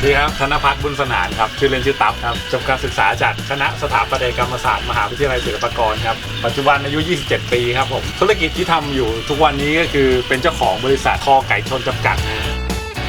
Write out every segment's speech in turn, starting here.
วัสดีครับธนพัฒน์บุญสนานครับชื่อเล่นชื่อตั๊บครับจบการศึกษาจากคณะสถาปัตยกรรมศาสตร์มหาวิทยาลัยศิลปากรครับปัจจุบันอายุ 27 ปีครับผมธุรกิจที่ทำอยู่ทุกวันนี้ก็คือเป็นเจ้าของบริษัทคอไก่ชนจำกัดนะฮะ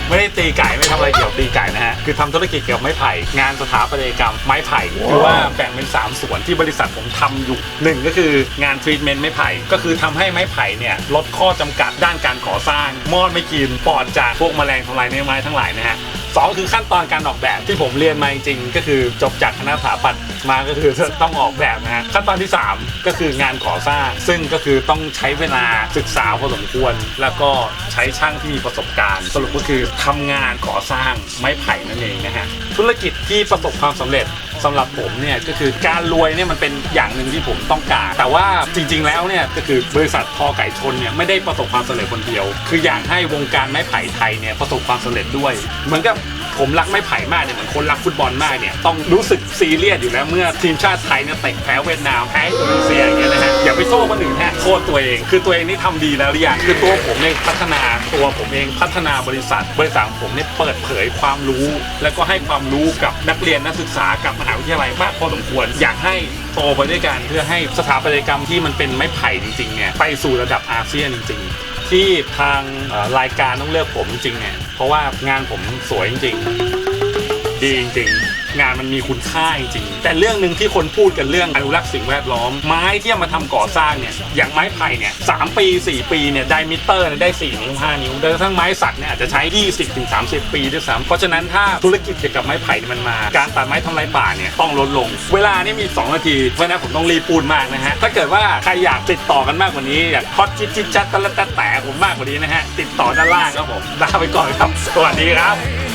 ไม่ได้ตีไก่ไม่ทำอะไรเกี่ยวกับตีไก่นะฮะคือทำธุรกิจเกี่ยวกับไม้ไผ่งานสถาปัตยกรรมไม้ไผ่คือว่าแบ่งเป็น 3 ส่วนที่บริษัทผมทำอยู่หนึ่งก็คืองานทรีทเมนต์ไม้ไผ่ก็คือทำให้ไม้ไผ่เนี่ยลดข้อจำกัดด้านการก่อสร้างมอดไม่กินปลอดจากพวกแมลงทำลายเนื้อไม้ทั้งหลายนะฮะ สองคือขั้นตอนการออกแบบที่ผมเรียนมาจริงๆก็คือจบจากคณะสถาปัตย์มาก็คือต้องออกแบบนะฮะขั้นตอนที่ 3 ก็คืองานก่อสร้าง ซึ่งก็คือต้องใช้เวลาศึกษาพอสมควร แล้วก็ใช้ช่างที่มีประสบการณ์ สรุปก็คือทำงานก่อสร้างไม้ไผ่นั่นเองนะฮะธุรกิจที่ประสบความสำเร็จ สำหรับผมเนี่ยก็คือการรวยเนี่ยมันเป็นอย่างหนึ่งที่ผมต้องการ แต่ว่าจริง ๆ แล้วเนี่ยก็คือบริษัทพอไก่ชนเนี่ยไม่ได้ประสบความสำเร็จคนเดียว คืออยากให้วงการไม้ไผ่ไทยเนี่ยประสบความสำเร็จด้วย เหมือนกับ ผมรักไม้ไผ่มากเนี่ยเหมือนคนรักฟุตบอลมากเนี่ยต้องรู้สึกซีเรียสอยู่แล้วเมื่อทีมชาติไทยเนี่ยเตะแพ้เวียดนามแพ้อินโดนีเซียอย่างเงี้ยนะฮะอย่าไปโทษคนอื่นฮะโทษตัวเอง คือตัวเองนี่ทำดีแล้วหรือยังคือตัวผมเองพัฒนาตัวผมเองพัฒนาบริษัท บริษัทผมเนี่ยเปิดเผยความรู้ แล้วก็ให้ความรู้กับนักเรียนนักศึกษากับมหาวิทยาลัยมากพอสมควรอยากให้โตไปด้วยกันเพื่อให้สถาปัตยกรรมที่มันเป็นไม้ไผ่จริงๆเนี่ยไปสู่ระดับอาเซียนจริง ๆ ที่ทางรายการต้องเลือกผมจริงๆเนี่ย เพราะว่างานผมสวยจริงๆ ดีจริงๆ งานมันมีคุณค่าจริงๆแต่เรื่องหนึ่งที่คนพูดกันเรื่องอนุรักษ์สิ่งแวดล้อมไม้ที่เอามาทำก่อสร้างเนี่ยอย่างไม้ไผ่เนี่ยสามปี4ปีเนี่ยไดมิเตอร์เนี่ยได้4นิ้ว5นิ้วโดยกระทั่งไม้สักเนี่ยอาจจะใช้20ถึง30ปีด้วยซ้ำเพราะฉะนั้นถ้าธุรกิจเกี่ยวกับไม้ไผ่มันมา การตัดไม้ทำลายป่าเนี่ยต้องลดลง เวลานี่มี 2 นาทีเพราะฉะนั้นผมต้องรีบพูดมากนะฮะถ้าเกิดว่าใครอยากติดต่อกันมากกว่านี้อยากฮอตจิตจิตจัดตะละตะแต่ผมมากกว่านี้นะฮะติดต่อด้านล่างครับผมลาไปก่อนครับสวัสดีครับ